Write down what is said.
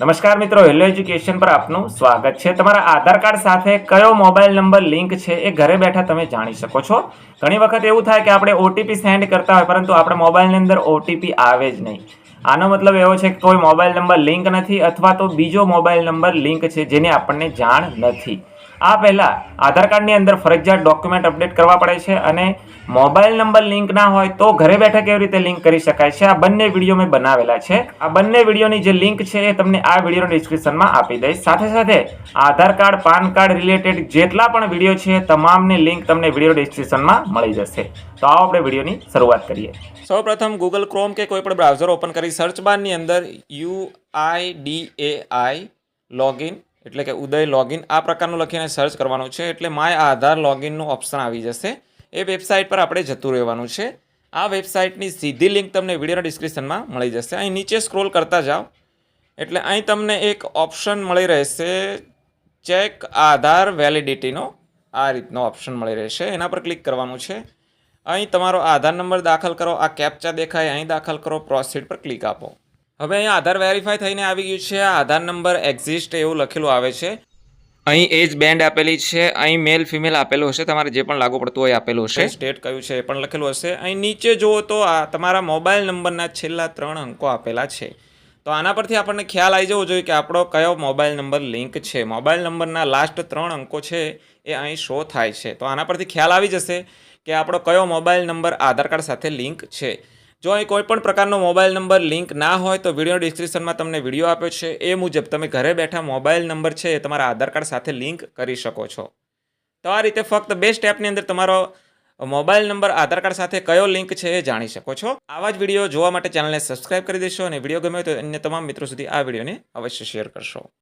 નમસ્કાર મિત્રો, hello education પર આપનું સ્વાગત છે. તમારા આધાર કાર્ડ સાથે કયો મોબાઈલ નંબર લિંક છે એ ઘરે બેઠા તમે જાણી શકો છો. ઘણી વખત એવું થાય કે આપણે ઓટીપી સેન્ડ કરતા હોય, પરંતુ આપણે મોબાઈલની અંદર ઓટીપી આવે જ નહીં. આનો મતલબ એવો છે કે કોઈ મોબાઈલ નંબર લિંક નથી, અથવા તો બીજો મોબાઈલ નંબર લિંક છે જેની આપણને જાણ નથી. આ પહેલાં આધાર કાર્ડની અંદર ફરજિયાત ડોક્યુમેન્ટ અપડેટ કરવા પડે છે અને મોબાઈલ નંબર લિંક ના હોય તો ઘરે બેઠા કેવી રીતે લિંક કરી શકાય છે? આ બંને વીડિયો મેં બનાવેલા છે. આ બંને વિડીયોની જે લિંક છે એ તમને આ વીડિયો ડિસ્ક્રિપ્શનમાં આપી દઈશ. સાથે સાથે Aadhaar card, PAN card related જેટલા પણ વીડિયો છે, તમામની લિંક તમને વીડિયો ડિસ્ક્રિપ્શનમાં મળી જશે. તો આવો આપણે વિડીયોની શરૂઆત કરીએ. સૌપ્રથમ ગૂગલ ક્રોમ કે કોઈ પણ બ્રાઉઝર ઓપન કરી સર્ચ બારની અંદર U I D A I login એટલે કે ઉદય લોગિન આ પ્રકારનું લખીને સર્ચ કરવાનું છે. એટલે માય આધાર લોગિનનું ઓપ્શન આવી જશે. એ વેબસાઇટ પર આપણે જતું રહેવાનું છે. આ વેબસાઇટની સીધી લિંક તમને વિડીયોના ડિસ્ક્રિપ્શનમાં મળી જશે. અહીં નીચે સ્ક્રોલ કરતા જાઓ. એટલે અહીં તમને એક ઓપ્શન મળી રહેશે. ચેક આધાર વેલિડિટીનો આ રીતનો ઓપ્શન મળી રહેશે. એના પર ક્લિક કરવાનું છે. અહીં તમારો આધાર નંબર દાખલ કરો. આ કેપ્ચા દેખાય. અહીં દાખલ કરો. પ્રોસીડ પર ક્લિક આપો. હવે અહીં આધાર વેરીફાઈ થઈને આવી ગયું છે. આધાર નંબર એક્ઝિસ્ટ એવું લખેલું આવે છે. અહીં એજ બેન્ડ આપેલી છે. અહીં મેલ ફિમેલ આપેલું હશે. તમારે જે પણ લાગુ પડતું હોય આપેલું હશે. સ્ટેટ કયું છે એ પણ લખેલું હશે. અહીં નીચે જુઓ તો આ તમારા મોબાઈલ નંબરના છેલ્લા ત્રણ અંકો આપેલા છે. તો આના પરથી આપણને ખ્યાલ આવી જવો જોઈએ કે આપણો કયો મોબાઈલ નંબર લિંક છે. મોબાઈલ નંબરના લાસ્ટ ત્રણ અંકો છે એ અહીં શો થાય છે. તો આના પરથી ખ્યાલ આવી જશે કે આપણો કયો મોબાઈલ નંબર આધાર કાર્ડ સાથે લિંક છે. જો અહીં કોઈ પણ પ્રકારનો મોબાઈલ નંબર લિંક ના હોય તો વીડિયો ડિસ્ક્રિપ્શનમાં તમને વીડિયો આપ્યો છે. એ મુજબ તમે ઘરે બેઠા મોબાઈલ નંબર છે એ તમારા આધાર કાર્ડ સાથે લિંક કરી શકો છો. તો આ રીતે ફક્ત બે સ્ટેપની અંદર તમારો મોબાઈલ નંબર, આધાર કાર્ડ સાથે કયો લિંક છે એ જાણી શકો છો. આવા જ વીડિયો જોવા માટે ચેનલને સબસ્ક્રાઇબ કરી દેશો અને વીડિયો ગમે તો અન્ય તમામ મિત્રો સુધી આ વિડીયોને અવશ્ય શેર કરશો.